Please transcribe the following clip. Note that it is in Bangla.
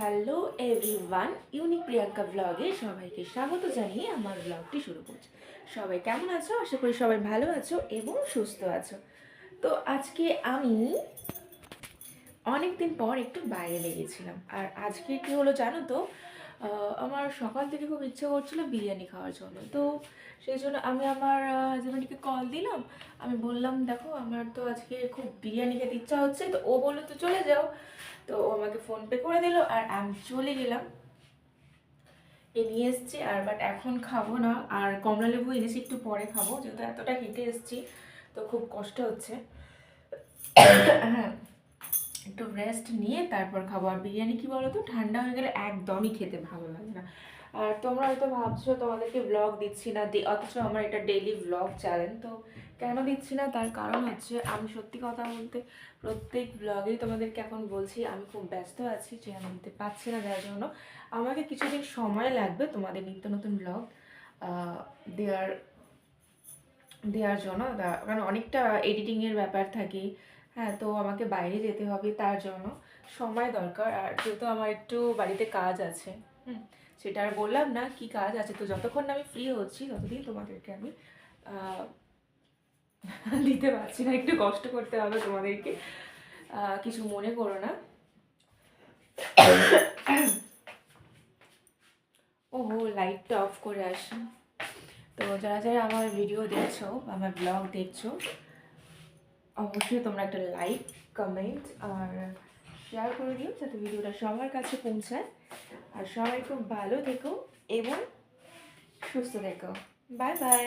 হ্যালো এভরিওয়ান ইউনিক প্রিয়াঙ্কা ব্লগে সবাইকে স্বাগত জানিয়ে আমার ব্লগটি শুরু করছি। সবাই কেমন আছো? আশা করি সবাই ভালো আছো এবং সুস্থ আছো। তো আজকে আমি অনেক দিন পর একটু বাইরে লেগেছিলাম। আর আজকে কি হলো জানো তো? আমার সকাল থেকে খুব ইচ্ছে করছিল বিরিয়ানি খাওয়ার জন্য। তো সেই জন্য আমি আমার হাজব্যান্ডকে কল দিলাম। আমি বললাম, দেখো, আমার তো আজকে খুব বিরিয়ানি খেতে ইচ্ছা হচ্ছে। তো ও বলল, তো চলে যাও। তো ও আমাকে ফোনপে করে দিল আর আমি চলে গেলাম। এ নিয়ে এসছি আর বাট এখন খাব না। আর কমলা লেবু এনেছি, একটু পরে খাব। যেহেতু এতটা হেঁটে এসছি, তো খুব কষ্ট হচ্ছে। হ্যাঁ। একটু রেস্ট নিয়ে তারপর খাব। আর বিরিয়ানি কি বলো তো ঠান্ডা হয়ে গেলে একদমই খেতে ভালো লাগে না। আর তোমরা হয়তো ভাবছ, তোমাদেরকে ব্লগ দিচ্ছি না। অথচ আমার এটা ডেইলি ব্লগ চ্যানেল তো কেন দিচ্ছি না? তার কারণ হচ্ছে, আমি সত্যি কথা বলতে প্রত্যেক ব্লগেই তোমাদেরকে এখন বলছি, আমি খুব ব্যস্ত আছি, যে আমি দিতে পারছি না যার জন্য। আমাকে কিছুদিন সময় লাগবে তোমাদের নিত্য নতুন ব্লগ দেওয়ার দেওয়ার জন্য। কারণ অনেকটা এডিটিংয়ের ব্যাপার থাকে। হ্যাঁ তো আমাকে বাইরে যেতে হবে তার জন্য। সময় দরকার, আর যেহেতু আমার একটু বাড়িতে কাজ আছে, হুম, সেটা আর বললাম না কি কাজ আছে। তো যতক্ষণ আমি ফ্রি হচ্ছি, ততদিন তোমাদেরকে আমি দিতে পারছি না। একটু কষ্ট করতে হবে তোমাদেরকে। কিছু মনে করো না। ওহো লাইটটা অফ করে আসি তো যারা যারা আমার ভিডিও দেখছ, আমার ব্লগ দেখছ অবশ্যই তোমরা একটা লাইক কমেন্ট আর শেয়ার করে দিও যাতে ভিডিওটা সবার কাছে পৌঁছায়। আর সবাই খুব ভালো থেকো এবং সুস্থ থেকো। Bye bye